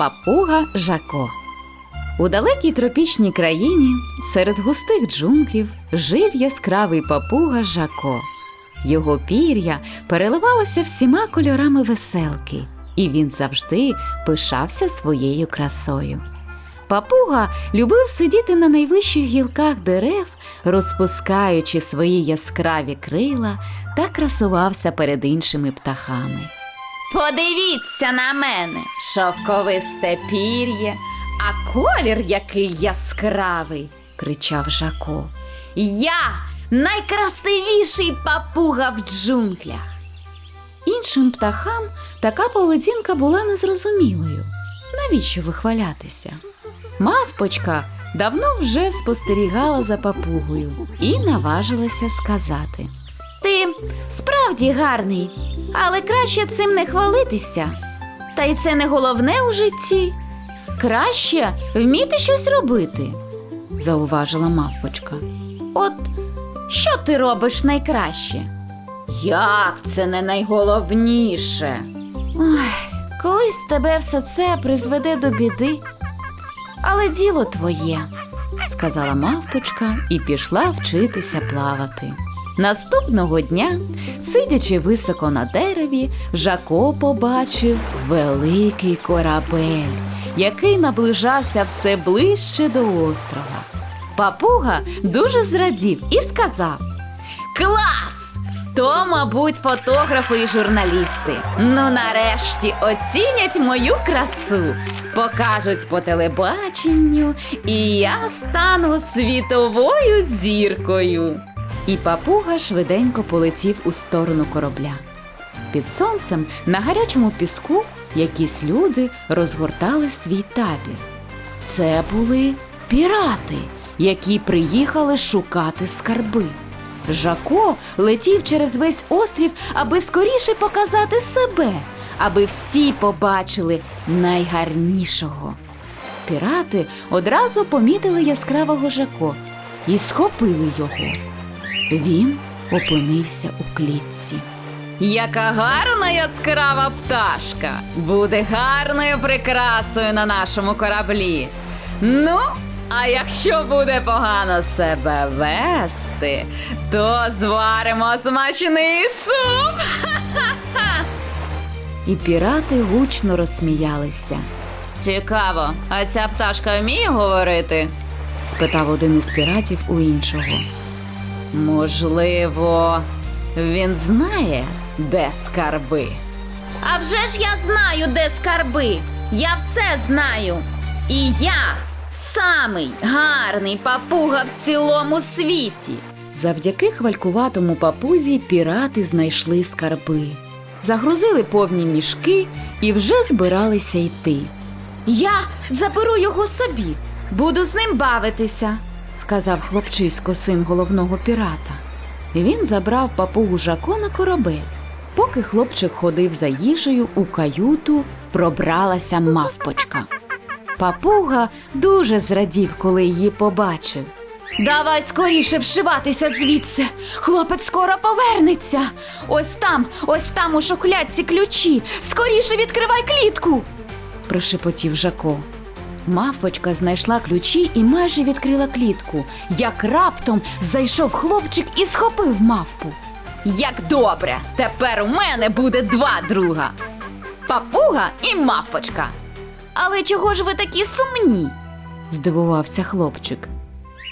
Папуга Жако. У далекій тропічній країні серед густих джунглів жив яскравий папуга Жако. Його пір'я переливалося всіма кольорами веселки, і він завжди пишався своєю красою. Папуга любив сидіти на найвищих гілках дерев, розпускаючи свої яскраві крила та красувався перед іншими птахами. Подивіться на мене, шовковисте пір'я, а колір який яскравий, кричав Жако. Я найкрасивіший папуга в джунглях. Іншим птахам така поведінка була незрозумілою. Навіщо вихвалятися? Мавпочка давно вже спостерігала за папугою і наважилася сказати: Ти справді гарний, але краще цим не хвалитися. Та й це не головне у житті. Краще вміти щось робити, зауважила мавпочка. От що ти робиш найкраще? Як це не найголовніше? Ой, колись тебе все це призведе до біди. Але діло твоє, сказала мавпочка і пішла вчитися плавати. Наступного дня, сидячи високо на дереві, Жако побачив великий корабель, який наближався все ближче до острова. Папуга дуже зрадів і сказав: Клас! То, мабуть, фотографи і журналісти. Ну, нарешті оцінять мою красу, покажуть по телебаченню, і я стану світовою зіркою. І папуга швиденько полетів у сторону корабля. Під сонцем на гарячому піску якісь люди розгортали свій табір. Це були пірати, які приїхали шукати скарби. Жако летів через весь острів, аби скоріше показати себе, аби всі побачили найгарнішого. Пірати одразу помітили яскравого Жако і схопили його. Він опинився у клітці. Яка гарна яскрава пташка! Буде гарною прикрасою на нашому кораблі. Ну, а якщо буде погано себе вести, то зваримо смачний суп. І пірати гучно розсміялися. Цікаво, а ця пташка вміє говорити? спитав один із піратів у іншого. Можливо, він знає, де скарби. А вже ж я знаю, де скарби. Я все знаю. І я самий гарний папуга в цілому світі. Завдяки хвалькуватому папузі пірати знайшли скарби, загрузили повні мішки і вже збиралися йти. Я заберу його собі, буду з ним бавитися, сказав хлопчисько, син головного пірата. Він забрав папугу Жако на корабель. Поки хлопчик ходив за їжею, у каюту пробралася мавпочка. Папуга дуже зрадів, коли її побачив. Давай скоріше вшиватися звідси. Хлопець скоро повернеться. Ось там, ось там у шухлядці ключі. Скоріше відкривай клітку. прошепотів Жако. Мавпочка знайшла ключі і майже відкрила клітку, як раптом зайшов хлопчик і схопив мавпу. Як добре! Тепер у мене буде два друга папуга і мавпочка. Але чого ж ви такі сумні? здивувався хлопчик.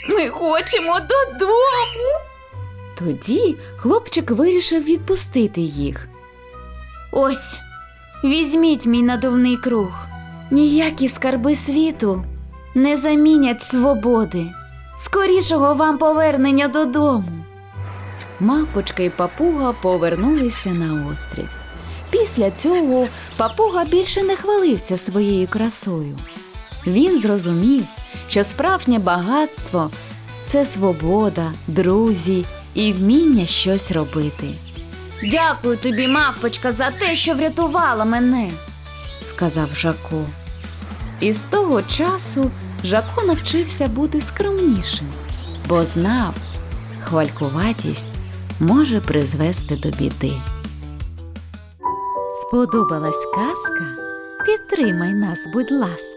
Ми хочемо додому. Тоді хлопчик вирішив відпустити їх. Ось, візьміть мій надувний круг. Ніякі скарби світу не замінять свободи, скорішого вам повернення додому. Мавпочка і папуга повернулися на острів. Після цього папуга більше не хвалився своєю красою. Він зрозумів, що справжнє багатство це свобода, друзі і вміння щось робити. Дякую тобі, мавпочка, за те, що врятувала мене, сказав Жако. І з того часу Жако навчився бути скромнішим, бо знав, хвалькуватість може призвести до біди. Сподобалась казка? Підтримай нас, будь ласка.